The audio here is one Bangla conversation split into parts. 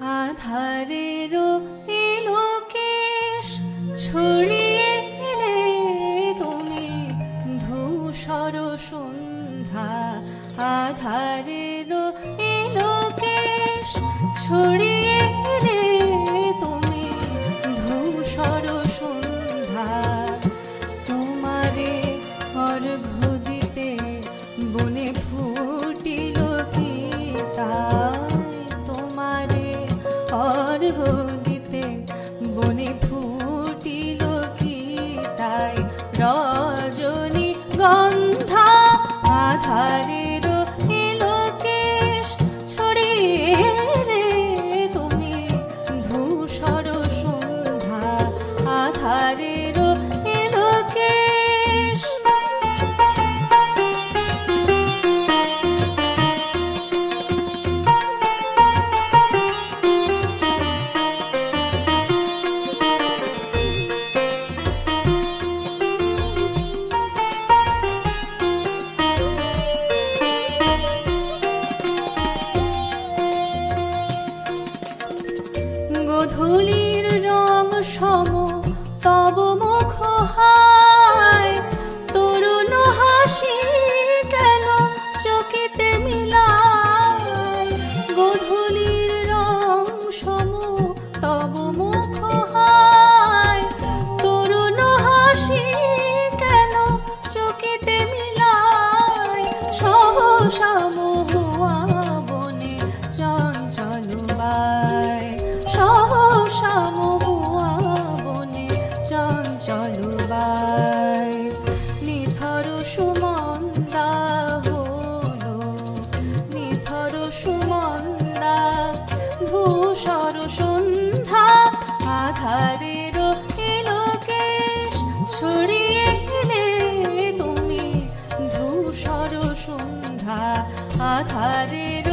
আধারেরও এলোকেশ ছড়িয়ে তুমি এলোকেশ ছড়িয়ে রজনী গন্ধা আধারের গোধূলির রং সম, তব মুখ হায়। তরুণ হাসি কেন চকিতে মিলায়? গোধূলির রং সম, তব চঞ্চল বায় নিথর সুমন্দা হলো, নিথর সুমন্দা। ধূসর সন্ধ্যা আধারের এলোকেশ ছড়িয়ে এলে তুমি ধূসর সন্ধ্যা আধারের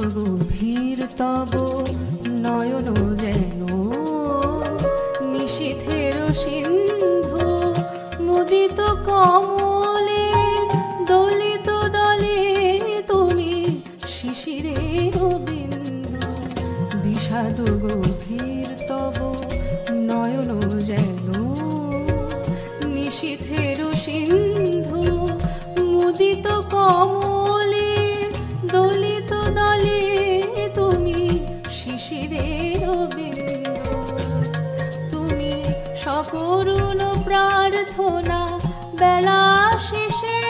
গভীর তব নয়ন যেন নিশীথের সিন্ধু, মুদিত কমলে, দলিত দলে তুমি শিশিরের বিন্দু। বিষাদ গভীর তব নয়ন যেন নিশীথের সিন্ধু, মুদিত কমলে শিশিরের বিন্দু তুমি সকরুণ প্রার্থনা বেলা শেষে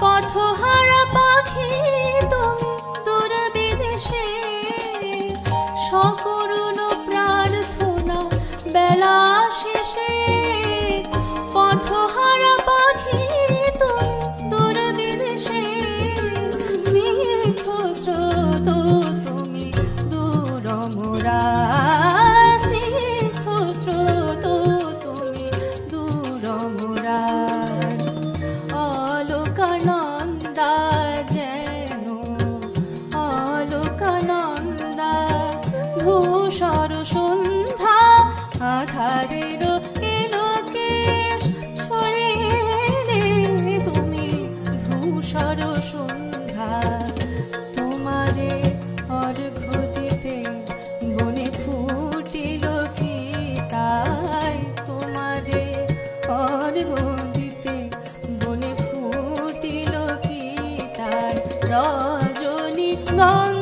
পথহারা পাখি তুমি রজনী গন্ধা